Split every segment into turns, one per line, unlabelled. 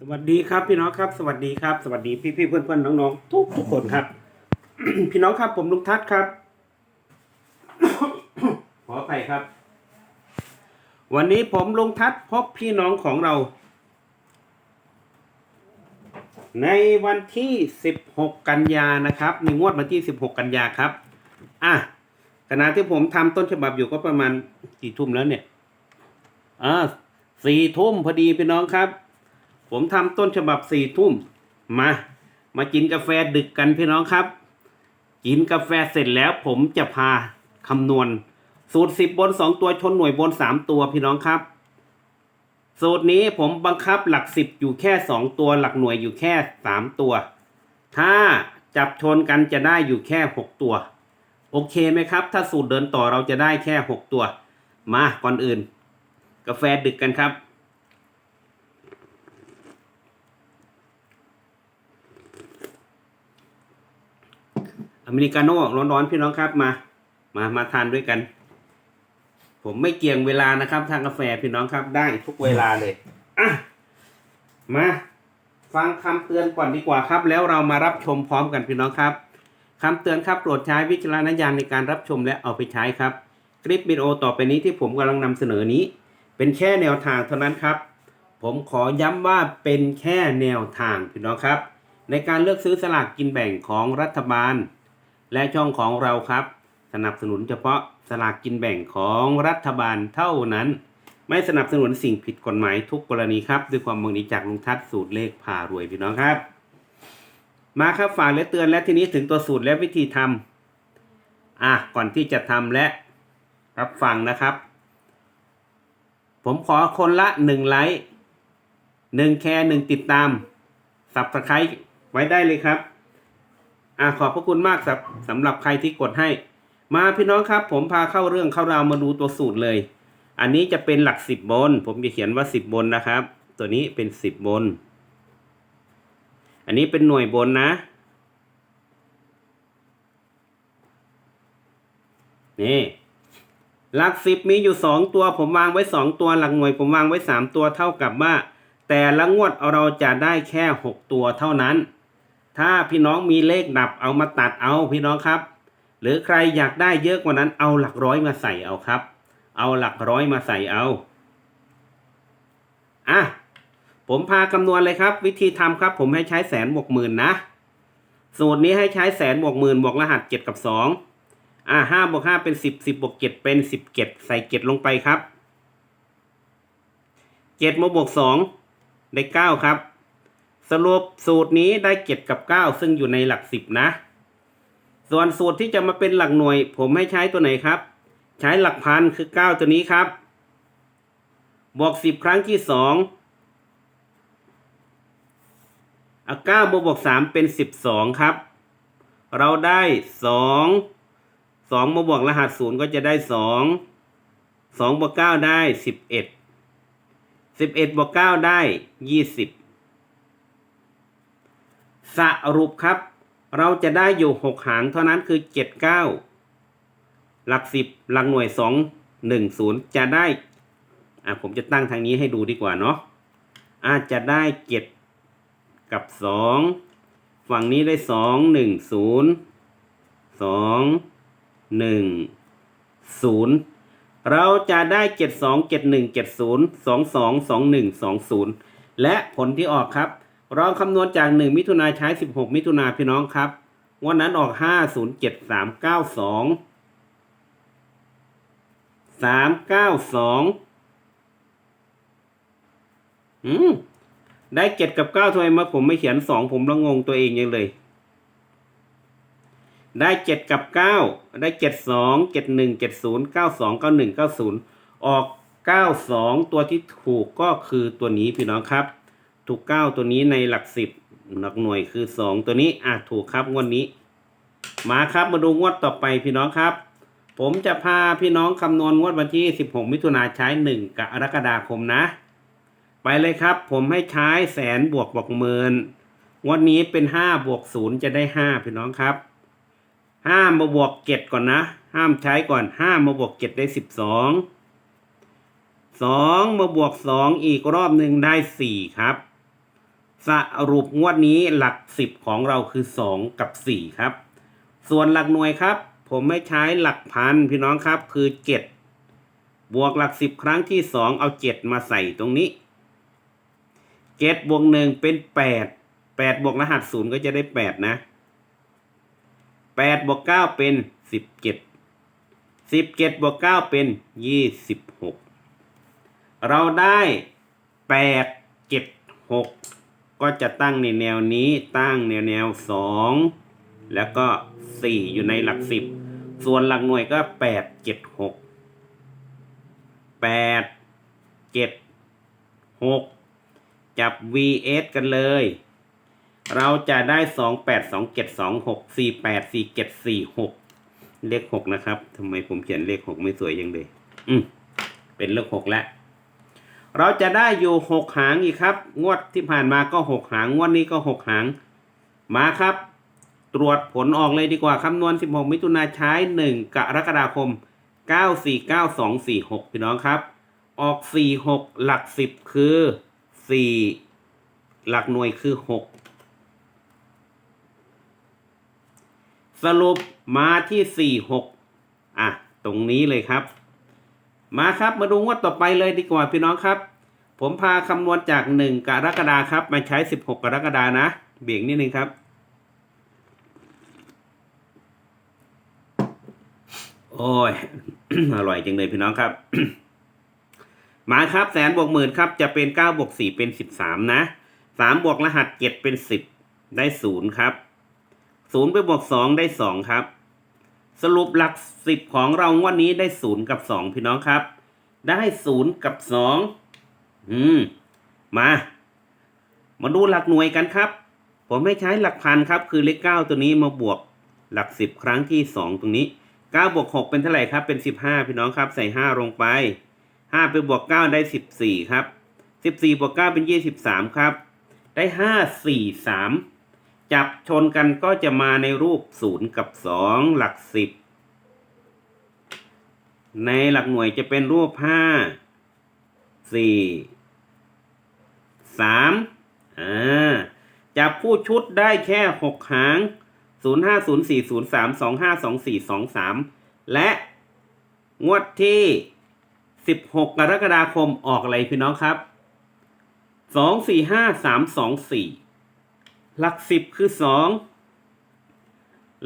สวัสดีครับพี่น้องครับ สวัสดีครับ สวัสดีพี่พี่เพื่อนเพื่อนๆน้องทุกทุกคนครับ พี่น้องครับผมลุงทัศน์ครับ ขออภัยครับ วันนี้ผมลุงทัศน์พบพี่น้องของเรา ในวันที่ 16 กันยานะครับ ในงวดวันที่ 16 กันยาครับ อะขณะที่ผมทำต้นฉบับอยู่ก็ประมาณกี่ทุ่มแล้วเนี่ยอ่าสี่ทุ่มพอดีพี่น้องครับ ผมทำต้นฉบับสี่ทุ่มมา มากินกาแฟดึกกันพี่น้องครับ กินกาแฟเสร็จแล้วผมจะพาคำนวณ สูตรสิบบนสองตัวชนหน่วยบนสามตัวพี่น้องครับ สูตรนี้ผมบังคับหลักสิบอยู่แค่สองตัวหลักหน่วยอยู่แค่สามตัว ถ้าจับชนกันจะได้อยู่แค่หกตัว โอเคไหมครับ ถ้าสูตรเดินต่อเราจะได้แค่หกตัว มาก่อนอื่น กาแฟดึกกันครับ อเมริกาโน่ร้อนๆพี่น้องครับมา มามาทานด้วยกัน ผมไม่เกี่ยงเวลานะครับ ทางกาแฟพี่น้องครับได้ทุกเวลาเลยอะมาฟังคำเตือนก่อนดีกว่าครับ แล้วเรามารับชมพร้อมกันพี่น้องครับคำเตือนครับโปรดใช้วิจารณญาณในการรับชมและเอาไปใช้ครับ คลิปวิดีโอต่อไปนี้ที่ผมกำลังนำเสนอนี้ เป็นแค่แนวทางเท่านั้นครับ ผมขอย้ำว่าเป็นแค่แนวทางพี่น้องครับ ในการเลือกซื้อสลากกินแบ่งของรัฐบาล และช่องของเราครับ สนับสนุนเฉพาะสลากกินแบ่งของรัฐบาลเท่านั้น ไม่สนับสนุนสิ่งผิดกฎหมายทุกกรณีครับ ด้วยความมึงดีจากลุงทัศน์สูตรเลขผ่ารวยพี่น้องครับ มาครับฝากและเตือนและทีนี้ถึงตัวสูตรและวิธีทำอะก่อนที่จะทำและรับฟังนะครับ ผมขอคนละหนึ่งไลค์หนึ่งแชร์หนึ่งติดตามสับสไครต์ไว้ได้เลยครับ อ่าขอบพระคุณมากครับสำหรับใครที่กดให้ มาพี่น้องครับ ผมพาเข้าเรื่องเข้าราวมาดูตัวสูตรเลย อันนี้จะเป็นหลักสิบบน ผมจะเขียนว่าสิบบนนะครับ ตัวนี้เป็นสิบบน อันนี้เป็นหน่วยบนนะนี่หลักสิบมีอยู่สองตัว ผมวางไว้สองตัวหลักหน่วย ผมวางไว้สามตัวเท่ากับว่า แต่ละงวดเราจะได้แค่หกตัวเท่านั้น ถ้าพี่น้องมีเลขดับเอามาตัดเอาพี่น้องครับ หรือใครอยากได้เยอะกว่านั้นเอาหลักร้อยมาใส่เอาครับ เอาหลักร้อยมาใส่เอาอะผมพาคำนวณเลยครับ วิธีทำครับ ผมให้ใช้แสนบวกหมื่นนะ สูตรนี้ให้ใช้แสนบวกหมื่นบวกรหัสเจ็ดกับสองอะห้าบวกห้าเป็นสิบสิบบวกเจ็ดเป็นสิบเจ็ดใส่เจ็ดลงไปครับเจ็ดมาบวกสองได้เก้าครับ สรุปสูตรนี้ได้เจ็ดกับเก้าซึ่งอยู่ในหลักสิบนะ ส่วนสูตรที่จะมาเป็นหลักหน่วย ผมให้ใช้ตัวไหนครับ ใช้หลักพันคือเก้าตัวนี้ครับ บวกสิบครั้งที่สองเอาเก้าบวกบวกสามเป็นสิบสองครับ เราได้สองสองมาบวกรหัสศูนย์ก็จะได้สองสองบวกเก้าได้สิบเอ็ดสิบเอ็ดบวกเก้าได้ยี่สิบ สรุปครับ เราจะได้อยู่หกหางเท่านั้นคือเจ็ดเก้าหลักสิบหลักหน่วยสองหนึ่งศูนย์จะได้ อะผมจะตั้งทางนี้ให้ดูดีกว่าเนาะอาจจะได้เจ็ดกับสองฝั่งนี้ได้สองหนึ่งศูนย์สองหนึ่งศูนย์เราจะได้เจ็ดสองเจ็ดหนึ่งเจ็ดศูนย์สองสองสองหนึ่งสองศูนย์และผลที่ออกครับ ลองคำนวณจาก 1 มิถุนาใช้ 16 มิถุนาพี่น้องครับวันนั้นออก 507392 392อืมได้เจ็ดกับเก้าทำไมมาผมไม่เขียนสองผมละงงตัวเองยังเลย ได้เจ็ดกับเก้าได้เจ็ดสองเจ็ดหนึ่งเจ็ดศูนย์เก้าสองเก้าหนึ่งเก้าศูนย์ออกเก้าสองตัวที่ถูกก็คือตัวนี้พี่น้องครับ ถูกเก้าตัวนี้ในหลักสิบหลักหน่วยคือสองตัวนี้อะถูกครับงวดนนี้ มาครับมาดูงวดต่อไปพี่น้องครับ ผมจะพาพี่น้องคำนวณงวดวันที่ 16 มิถุนาใช้1กรกฎาคมนะ ไปเลยครับ ผมให้ใช้แสนบวกบวกหมื่นงวดนี้เป็น5บวก0จะได้5พี่น้องครับ5มาบวกเจ็ดก่อนนะ ห้ามใช้ก่อน5มาบวกเจ็ดได้12 2มาบวก2อีกรอบหนึ่งได้4ครับ สรุปงวดนี้หลักสิบของเราคือสองกับสี่ครับ ส่วนหลักหน่วยครับ ผมไม่ใช้หลักพันพี่น้องครับคือเจ็ดบวกหลักสิบครั้งที่สองเอาเจ็ดมาใส่ตรงนี้เจ็ดบวกหนึ่งเป็นแปดแปดบวกรหัสศูนย์ก็จะได้แปดนะแปดบวกเก้าเป็นสิบเจ็ดสิบเจ็ดบวกเก้าเป็นยี่สิบหกเราได้แปดเจ็ดหก ก็จะตั้งในแนวนี้ตั้งแนวแนวสองแล้วก็สี่อยู่ในหลักสิบส่วนหลักหน่วยก็แปดเจ็ดหกแปดเจ็ดหกจับ vs กันเลย เราจะได้สองแปดสองเจ็ดสองหกสี่แปดสี่เจ็ดสี่หกเลขหกนะครับทำไมผมเขียนเลขหกไม่สวยยังเลย อืมเป็นเลขหกแล้ว เราจะได้อยู่หกหางอีกครับ งวดที่ผ่านมาก็หกหาง งวดนี้ก็หกหาง มาครับ ตรวจผลออกเลยดีกว่าคำนวณ 16 มิถุนาใช้ 1 กรกฎาคม 949246 พี่น้องครับ ออก 46 หลัก 10 คือ 4 หลักหน่วยคือ 6 สรุปมาที่ 46 อะ ตรงนี้เลยครับ มาครับมาดูงวดต่อไปเลยดีกว่าพี่น้องครับ ผมพาคำนวณจาก1กรกฎาครับ มาใช้16กรกฎานะ เบี่ยงนิดนึงครับ โอ้ย อร่อยจังเลยพี่น้องครับ มาครับแสนบวกหมื่นครับ จะเป็นเก้าบวกสี่เป็นสิบสามนะสามบวกรหัสเจ็ดเป็นสิบได้ศูนย์ครับศูนย์ไปบวกสองได้สองครับ สรุปหลักสิบของเรางวันนี้ได้ศูนย์กับสองพี่น้องครับ ได้ศูนย์กับสองอืม มา มาดูหลักหน่วยกันครับ ผมให้ใช้หลักพันครับ คือเลขเก้าตัวนี้มาบวกหลักสิบครั้งที่สองตรงนี้เก้าบวกหกเป็นเท่าไหร่ครับ เป็นสิบห้าพี่น้องครับ ใส่ห้าลงไปห้าไปบวกเก้าได้สิบสี่ครับสิบสี่บวกเก้าเป็นยี่สิบสามครับ ได้ห้าสี่สาม จับชนกันก็จะมาในรูปศูนย์กับสองหลักสิบในหลักหน่วยจะเป็นรูปห้าสี่สามอ่าจับผู้ชุดได้แค่หกหางศูนย์ห้าศูนย์สี่ศูนย์สามสองห้าสองสี่สองสามและงวดที่สิบหกกรกฎาคมออกอะไรพี่น้องครับสองสี่ห้าสามสองสี่ หลักสิบคือสอง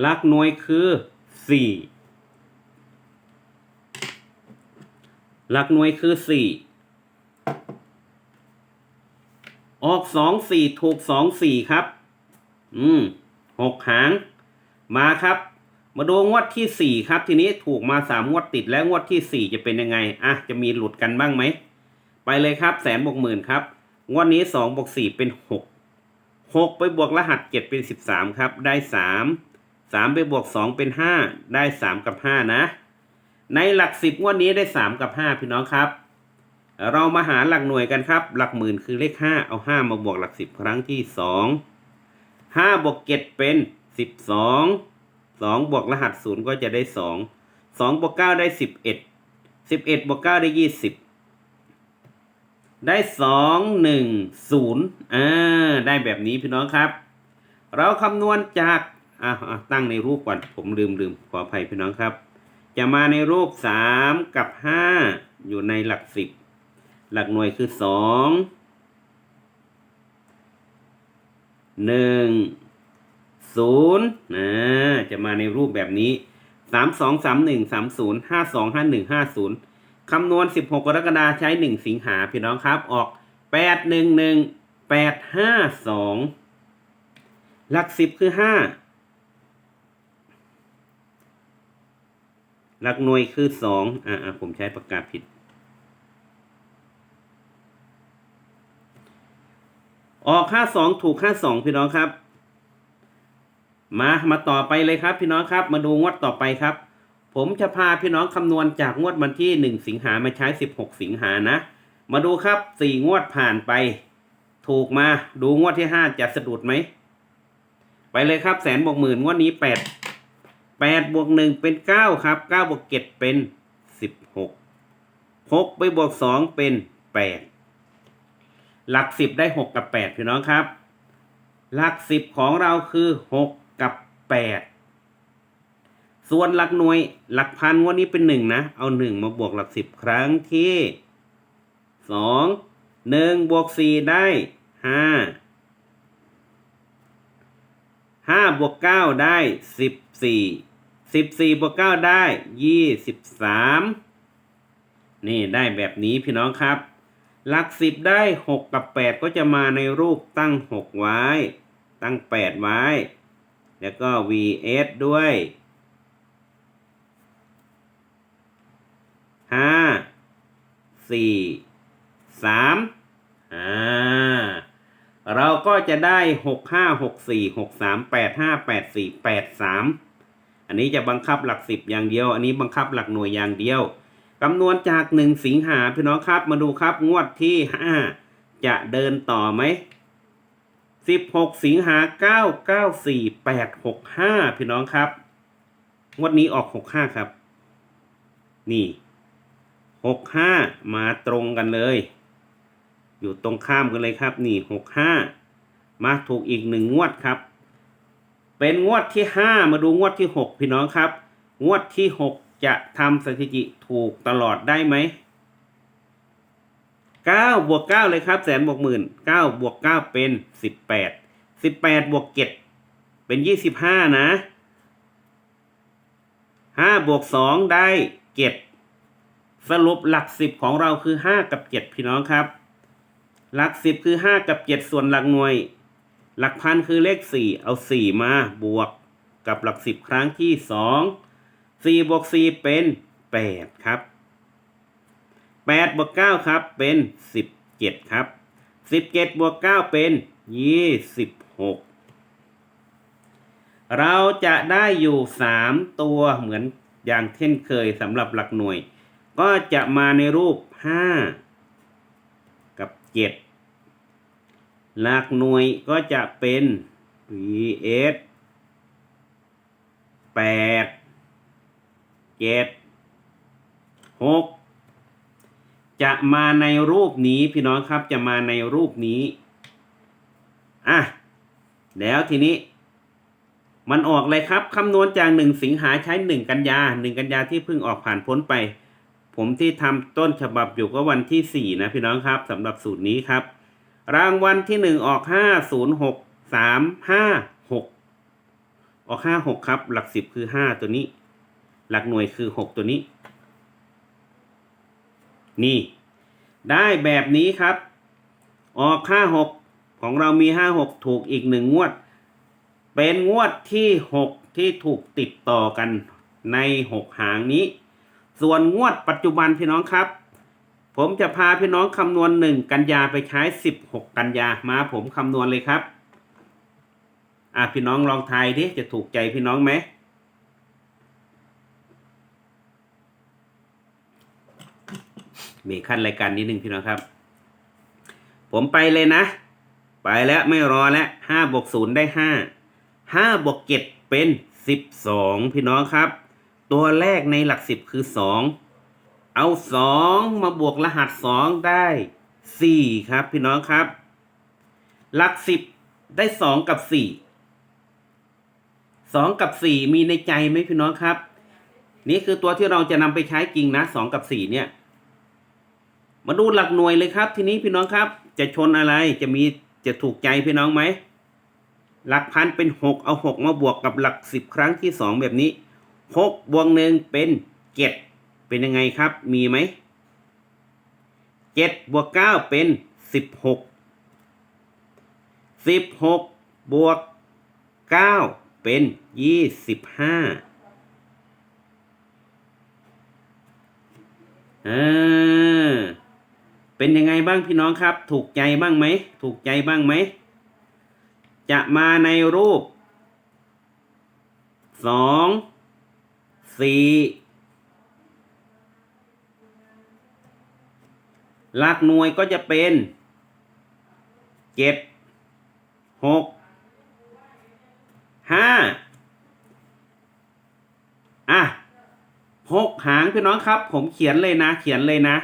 หลักหน่วยคือสี่หลักหน่วยคือสี่ออกสองสี่ถูกสองสี่ครับ อืมหกหาง มาครับ มาดูงวดที่สี่ครับ ทีนี้ถูกมาสามงวดติดแล้วงวดที่สี่จะเป็นยังไง อะ จะมีหลุดกันบ้างไหม ไปเลยครับ แสนบวกหมื่นครับ งวดนี้สองบวกสี่เป็นหก หกไปบวกรหัสเจ็ดเป็นสิบสามครับ ได้สามสามไปบวกสองเป็นห้าได้สามกับห้านะ ในหลักสิบงวดนี้ได้สามกับห้าพี่น้องครับ เรามาหาหลักหน่วยกันครับ หลักหมื่นคือเลขห้าเอาห้ามาบวกหลักสิบครั้งที่สองห้าบวกเจ็ดเป็นสิบสองสองบวกรหัสศูนย์ก็จะได้สองสองบวกเก้าได้สิบเอ็ดสิบเอ็ดบวกเก้าได้ยี่สิบ ได้สองหนึ่งศูนย์อ่าได้แบบนี้พี่น้องครับ เราคำนวณจากอะอะตั้งในรูปก่อนผมลืมลืมขออภัยพี่น้องครับ จะมาในรูปสามกับห้าอยู่ในหลักสิบหลักหน่วยคือสองหนึ่งศูนย์นะจะมาในรูปแบบนี้สามสองสามหนึ่งสามศูนย์ห้าสองห้าหนึ่งห้าศูนย์ คำนวณสิบหกรกฎาคมใช้หนึ่งสิงหาพี่น้องครับ ออกแปดหนึ่งหลักสิบคือห้าหลักหน่วยคือสองอ่าผมใช้ปากกาผิด ออกค่าสองถูกค่าสองพี่น้องครับ มา มาต่อไปเลยครับ พี่น้องครับ มาดูงวดต่อไปครับ ผมจะพาพี่น้องคำนวณจากงวดวันที่หนึ่งสิงหามาใช้สิบหกสิงหานะ มาดูครับสี่งวดผ่านไป ถูกมาดูงวดที่ห้าจะสะดุดไหม ไปเลยครับแสนบวกหมื่นงวดนี้แปดแปดบวกหนึ่งเป็นเก้าครับเก้าบวกเจ็ดเป็นสิบหกหกไปบวกสองเป็นแปดหลักสิบได้หกกับแปดพี่น้องครับ หลักสิบของเราคือหกกับแปด ส่วนหลักหน่วยหลักพันวันนี้เป็นหนึ่งนะ เอาหนึ่งมาบวกหลักสิบครั้งที่สองหนึ่งบวกสี่ได้ห้าห้าบวกเก้าได้สิบสี่สิบสี่บวกเก้าได้ยี่สิบสามนี่ได้แบบนี้พี่น้องครับ หลักสิบได้หกกับแปดก็จะมาในรูปตั้งหกไว้ ตั้งแปดไว้ แล้วก็ vs ด้วย ห้าสี่สามอ่าเราก็จะได้หกห้าหกสี่หกสามแปดห้าแปดสี่แปดสามอันนี้จะบังคับหลักสิบอย่างเดียว อันนี้บังคับหลักหน่วยอย่างเดียวคำนวณจากหนึ่งสิงหาพี่น้องครับมาดูครับงวดที่ห้าจะเดินต่อไหมสิบหกสิงหาเก้าเก้าสี่แปดหกห้าพี่น้องครับ งวดนี้ออกหกห้าครับ นี่ หกห้ามาตรงกันเลย อยู่ตรงข้ามกันเลยครับ นี่หกห้ามาถูกอีกหนึ่งงวดครับ เป็นงวดที่ห้ามาดูงวดที่หกพี่น้องครับ งวดที่หกจะทำสถิติถูกตลอดได้ไหมเก้าบวกเก้าเลยครับ แสนบวกหมื่นเก้าบวกเก้าเป็นสิบแปดสิบแปดบวกเจ็ดเป็นยี่สิบห้านะห้าบวกสองได้เจ็ด สรุปหลักสิบของเราคือห้ากับเจ็ดพี่น้องครับ หลักสิบคือห้ากับเจ็ดส่วนหลักหน่วย หลักพันคือเลขสี่เอาสี่มาบวกกับหลักสิบครั้งที่สองสี่บวกสี่เป็นแปดครับแปดบวกเก้าครับเป็นสิบเจ็ดครับสิบเจ็ดบวกเก้าเป็นยี่สิบหกเราจะได้อยู่สามตัวเหมือนอย่างเช่นเคยสำหรับหลักหน่วย ก็จะมาในรูปห้ากับเจ็ดหลักหน่วยก็จะเป็น vs แปดเจ็ดหกจะมาในรูปนี้พี่น้องครับจะมาในรูปนี้ อะ แล้วทีนี้มันออกเลยครับ คำนวณจากหนึ่งสิงหาใช้หนึ่งกันยาหนึ่งกันยาที่เพิ่งออกผ่านพ้นไป ผมที่ทำต้นฉบับอยู่ก็วันที่สี่นะพี่น้องครับสำหรับสูตรนี้ครับ รางวัลที่หนึ่งออกห้าศูนย์หกสามห้าหกออกห้าหกครับ หลักสิบคือห้าตัวนี้ หลักหน่วยคือหกตัวนี้ นี่ ได้แบบนี้ครับ ออกห้าหกของเรามีห้าหกถูกอีกหนึ่งงวด เป็นงวดที่หกที่ถูกติดต่อกันในหกหางนี้ ส่วนงวดปัจจุบันพี่น้องครับ ผมจะพาพี่น้องคำนวณหนึ่งกันยาไปใช้สิบหกกันยามาผมคำนวณเลยครับ อะพี่น้องลองทายดิจะถูกใจพี่น้องไหมมีขั้นรายการนิดนึงพี่น้องครับ ผมไปเลยนะ ไปแล้วไม่รอแล้วห้าบวกศูนย์ได้ห้าห้าบวกเจ็ดเป็นสิบสองพี่น้องครับ ตัวแรกในหลักสิบคือสองเอาสองมาบวกรหัสสองได้สี่ครับพี่น้องครับ หลักสิบได้สองกับสี่สองกับสี่มีในใจไหมพี่น้องครับ นี่คือตัวที่เราจะนำไปใช้จริงนะสองกับสี่เนี่ย มาดูหลักหน่วยเลยครับ ทีนี้พี่น้องครับ จะชนอะไรจะมีจะถูกใจพี่น้องไหมหลักพันเป็นหกเอาหกมาบวกกับหลักสิบครั้งที่สองแบบนี้ หกบวกหนึ่งเป็นเจ็ดเป็นยังไงครับ มีไหมเจ็ดบวกเก้าเป็นสิบหกสิบหกบวกเก้าเป็นยี่สิบห้าอ่าเป็นยังไงบ้างพี่น้องครับ ถูกใจบ้างไหม ถูกใจบ้างไหม จะมาในรูปสอง สี่หลักหน่วยก็จะเป็นเจ็ดหกห้าอะหกหางพี่น้องครับ ผมเขียนเลยนะ เขียนเลยนะ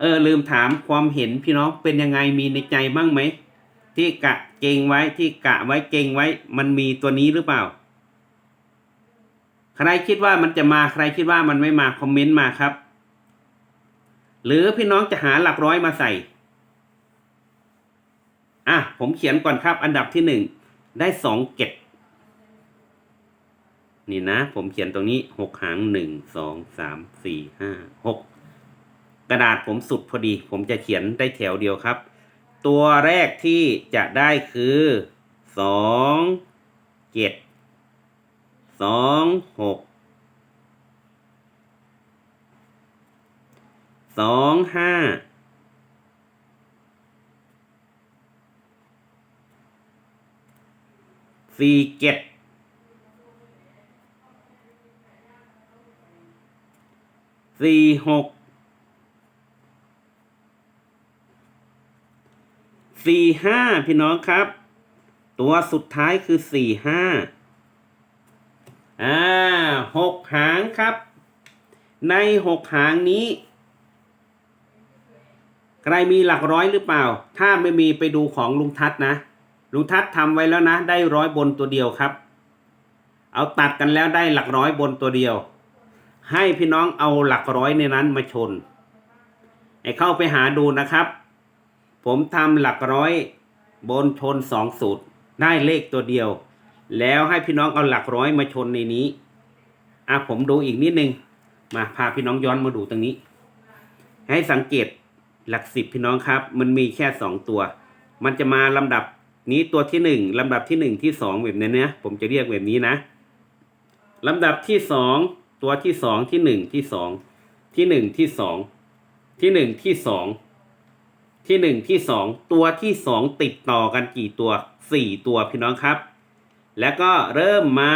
เออ ลืมถามความเห็นพี่น้องเป็นยังไงมีในใจบ้างไหม ที่กะเก่งไว้ที่กะไว้เก่งไว้ มันมีตัวนี้หรือเปล่า ใครคิดว่ามันจะมาใครคิดว่ามันไม่มาคอมเมนต์มาครับ หรือพี่น้องจะหาหลักร้อยมาใส่อะผมเขียนก่อนครับ อันดับที่หนึ่งได้สองเก็ดนี่นะ ผมเขียนตรงนี้หกหางหนึ่งสองสามสี่ห้าหกกระดาษผมสุดพอดี ผมจะเขียนได้แถวเดียวครับ ตัวแรกที่จะได้คือสองเจ็ด สองหกสองห้าสี่เจ็ดสี่หกสี่ห้าพี่น้องครับ ตัวสุดท้ายคือสี่ห้า อ่าหกหางครับ ในหกหางนี้ ใครมีหลักร้อยหรือเปล่า ถ้าไม่มีไปดูของลุงทัศนะ ลุงทัศทำไว้แล้วนะ ได้ร้อยบนตัวเดียวครับ เอาตัดกันแล้วได้หลักร้อยบนตัวเดียว ให้พี่น้องเอาหลักร้อยในนั้นมาชน ให้เข้าไปหาดูนะครับ ผมทำหลักร้อยบนชนสองสูตร ได้เลขตัวเดียว แล้วให้พี่น้องเอาหลักร้อยมาชนในนี้อะผมดูอีกนิดนึง มาพาพี่น้องย้อนมาดูตรงนี้ ให้สังเกตหลักสิบพี่น้องครับ มันมีแค่สองตัว มันจะมาลำดับนี้ตัวที่หนึ่งลำดับที่หนึ่งที่สองแบบนี้นะผมจะเรียกแบบนี้นะลำดับที่สองตัวที่สองที่หนึ่งที่สองที่หนึ่งที่สองที่หนึ่งที่สองที่หนึ่งที่สองตัวที่สองติดต่อกันกี่ตัวสี่ตัวพี่น้องครับ แล้วก็เริ่มมา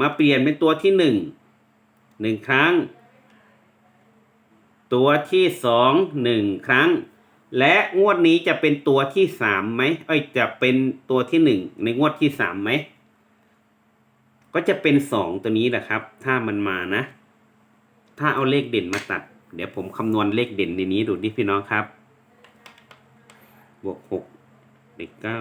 มาเปลี่ยนเป็นตัวที่หนึ่งหนึ่งครั้ง ตัวที่สองหนึ่งครั้ง และงวดนี้จะเป็นตัวที่สามไหมเอ้ยจะเป็นตัวที่หนึ่งในงวดที่สามไหมก็จะเป็นสองตัวนี้แหละครับ ถ้ามันมานะ ถ้าเอาเลขเด่นมาตัด เดี๋ยวผมคำนวณเลขเด่นในนี้ดูดิพี่น้องครับ บวกหกเลขเก้า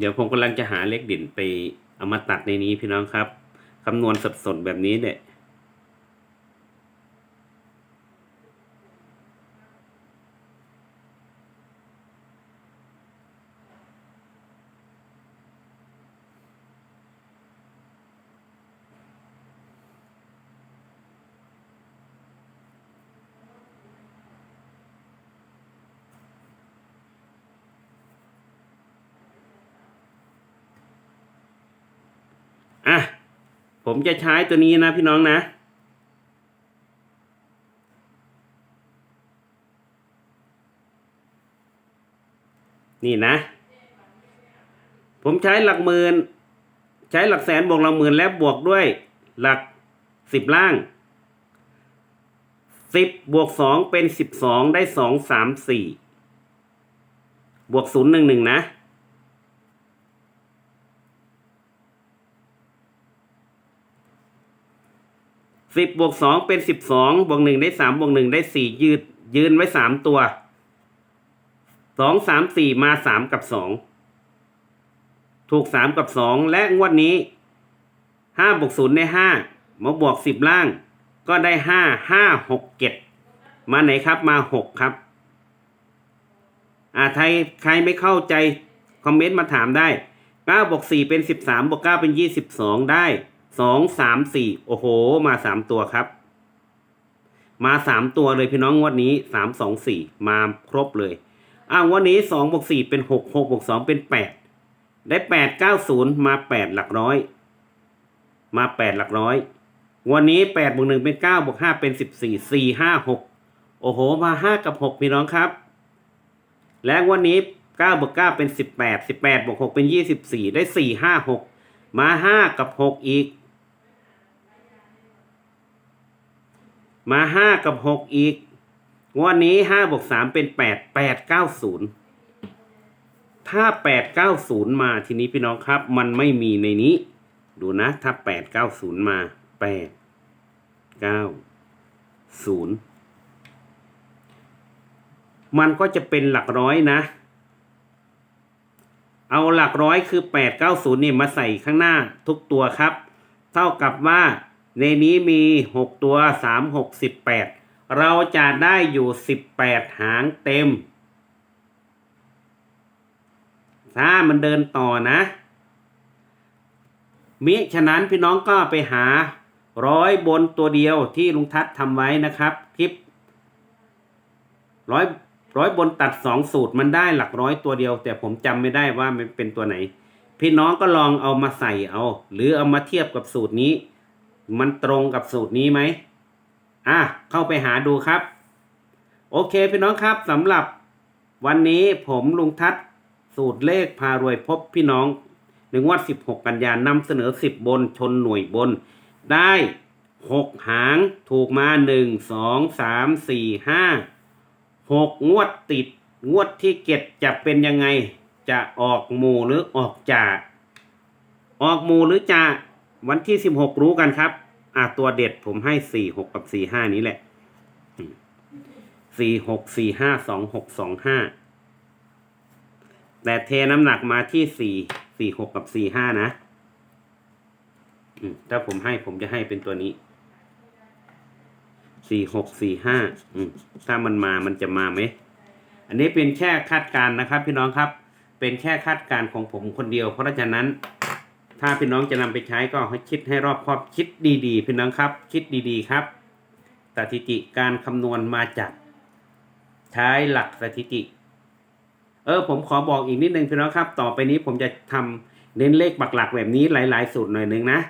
เดี๋ยวผมกำลังจะหาเลขเด่นไปเอามาตัดในนี้พี่น้องครับคำนวณสับสนแบบนี้เนี่ย อะ ผมจะใช้ตัวนี้นะพี่น้องนะ นี่นะ ผมใช้หลักหมื่น ใช้หลักแสนบวกหลักหมื่นแล้วบวกด้วยหลักสิบล่างสิบบวกสองเป็นสิบสองได้สองสามสี่บวกศูนย์หนึ่งหนึ่งนะ สิบบวกสองเป็นสิบสองบวกหนึ่งได้สามบวกหนึ่งได้สี่ยืดยืนไว้สามตัวสองสามสี่มาสามกับสองถูกสามกับสองและงวดนี้ห้าบวกศูนย์ได้ห้ามาบวกสิบล่าง ก็ได้ห้าห้าหกเจ็ดมาไหนครับมาหกครับ อ่าใครใครไม่เข้าใจ คอมเมนต์มาถามได้เก้าบวกสี่เป็นสิบสามบวกเก้าเป็นยี่สิบสองได้ สองสามสี่โอ้โห มาสามตัวครับ มาสามตัวเลยพี่น้องงวดนี้สามสองสี่มาครบเลยอ้าววันนี้สองบวกสี่เป็นหกหกบวกสองเป็นแปดได้แปดเก้าศูนย์มาแปดหลักร้อย มาแปดหลักร้อย วันนี้แปดบวกหนึ่งเป็นเก้าบวกห้าเป็นสิบสี่สี่ห้าหกโอ้โห มาห้ากับหกพี่น้องครับ และวันนี้เก้าบวกเก้าเป็นสิบแปดสิบแปดบวกหกเป็นยี่สิบสี่ได้สี่ห้าหกมาห้ากับหกอีก มาห้ากับหกอีก งวดนี้ห้าบวกสามเป็นแปดแปดเก้าศูนย์ถ้าแปดเก้าศูนย์มาทีนี้พี่น้องครับ มันไม่มีในนี้ ดูนะ ถ้าแปดเก้าศูนย์มาแปดเก้าศูนย์มันก็จะเป็นหลักร้อยนะ เอาหลักร้อยคือแปดเก้าศูนย์นี่มาใส่ข้างหน้าทุกตัวครับ เท่ากับว่า ในนี้มีหกตัวสามหกสิบแปดเราจะได้อยู่สิบแปดหางเต็ม ถ้ามันเดินต่อนะ มิฉะนั้นพี่น้องก็ไปหาร้อยบนตัวเดียวที่ลุงทัศน์ทำไว้นะครับคลิปร้อยร้อยบนตัดสองสูตรมันได้หลักร้อยตัวเดียว แต่ผมจำไม่ได้ว่ามันเป็นตัวไหน พี่น้องก็ลองเอามาใส่เอา หรือเอามาเทียบกับสูตรนี้ มันตรงกับสูตรนี้ไหมอะเข้าไปหาดูครับ โอเคพี่น้องครับสำหรับวันนี้ผมลุงทัศน์สูตรเลขพารวยพบพี่น้องหนึ่งวัด16กันยานำเสนอ10บบนชนหน่วยบน ได้6หางถูกมา1 2 3 4 5 6งวดติด งวดที่เก็ดจะเป็นยังไง จะออกหมู่หรือออกจ่าออกหมู่หรือจ่า วันที่16รู้กันครับ อะตัวเด็ดผมให้4 6กับ4 5นี้แหละ4 6 4 5 2 6 2 5แต่เทน้ำหนักมาที่สี่สี่หกกับสี่ห้านะถ้าผมให้ผมจะให้เป็นตัวนี้สี่หกสี่ห้าถ้ามันมามันจะมาไหม อันนี้เป็นแค่คาดการณ์นะครับ พี่น้องครับ เป็นแค่คาดการณ์ของผมคนเดียว เพราะฉะนั้น ถ้าพี่น้องจะนำไปใช้ก็ให้คิดให้รอบคอบคิดดีๆ พี่น้องครับ คิดดีๆครับสถิติการคำนวณมาจาก ใช้หลักสถิติ เออผมขอบอกอีกนิดนึงพี่น้องครับ ต่อไปนี้ผมจะทำเน้นเลขปักหลักแบบนี้หลาย ๆ สูตรหน่อยนึงนะ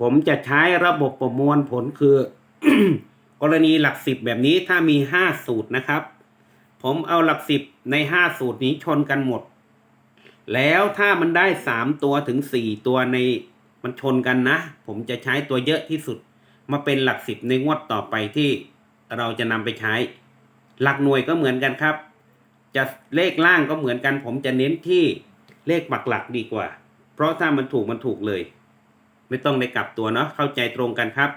ผมจะใช้ระบบประมวลผลคือกรณีหลักสิบแบบนี้ถ้ามีห้าสูตรนะครับ ผมเอาหลักสิบในห้าสูตรนี้ชนกันหมด แล้วถ้ามันได้สามตัวถึงสี่ตัวในมันชนกันนะ ผมจะใช้ตัวเยอะที่สุด มาเป็นหลักสิบในงวดต่อไปที่เราจะนำไปใช้ หลักหน่วยก็เหมือนกันครับ จะเลขล่างก็เหมือนกัน ผมจะเน้นที่เลขปักหลักดีกว่า เพราะถ้ามันถูกมันถูกเลย ไม่ต้องได้กลับตัวเนาะเข้าใจตรงกันครับ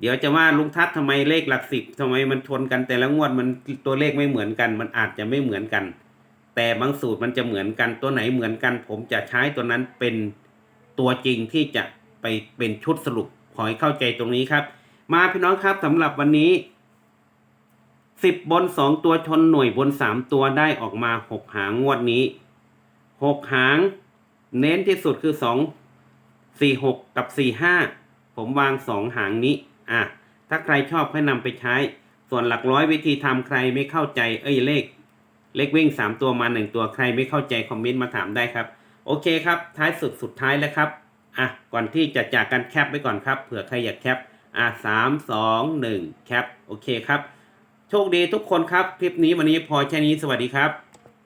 เดี๋ยวจะว่าลุงทัศน์ทำไมเลขหลักสิบทำไมมันชนกันแต่ละงวดมันตัวเลขไม่เหมือนกัน มันอาจจะไม่เหมือนกัน แต่บางสูตรมันจะเหมือนกันตัวไหนเหมือนกัน ผมจะใช้ตัวนั้นเป็นตัวจริงที่จะไปเป็นชุดสรุปขอให้เข้าใจตรงนี้ครับ มาพี่น้องครับสำหรับวันนี้สิบบนสองตัวชนหน่วยบนสามตัวได้ออกมาหกหางงวดนี้หกหาง เน้นที่สุดคือสองสี่หกกับสี่ห้าผมวางสองหางนี้อะถ้าใครชอบให้นำไปใช้ ส่วนหลักร้อยวิธีทำใครไม่เข้าใจเอ้ยเลข เลขวิ่งสามตัวมาหนึ่งตัวใครไม่เข้าใจคอมเมนต์มาถามได้ครับ โอเคครับ ท้ายสุดสุดท้ายแล้วครับอะก่อนที่จะจากกันแคปไว้ก่อนครับเผื่อใครอยากแคปอะสามสองหนึ่งแคปโอเคครับ โชคดีทุกคนครับ คลิปนี้วันนี้พอแค่นี้สวัสดีครับ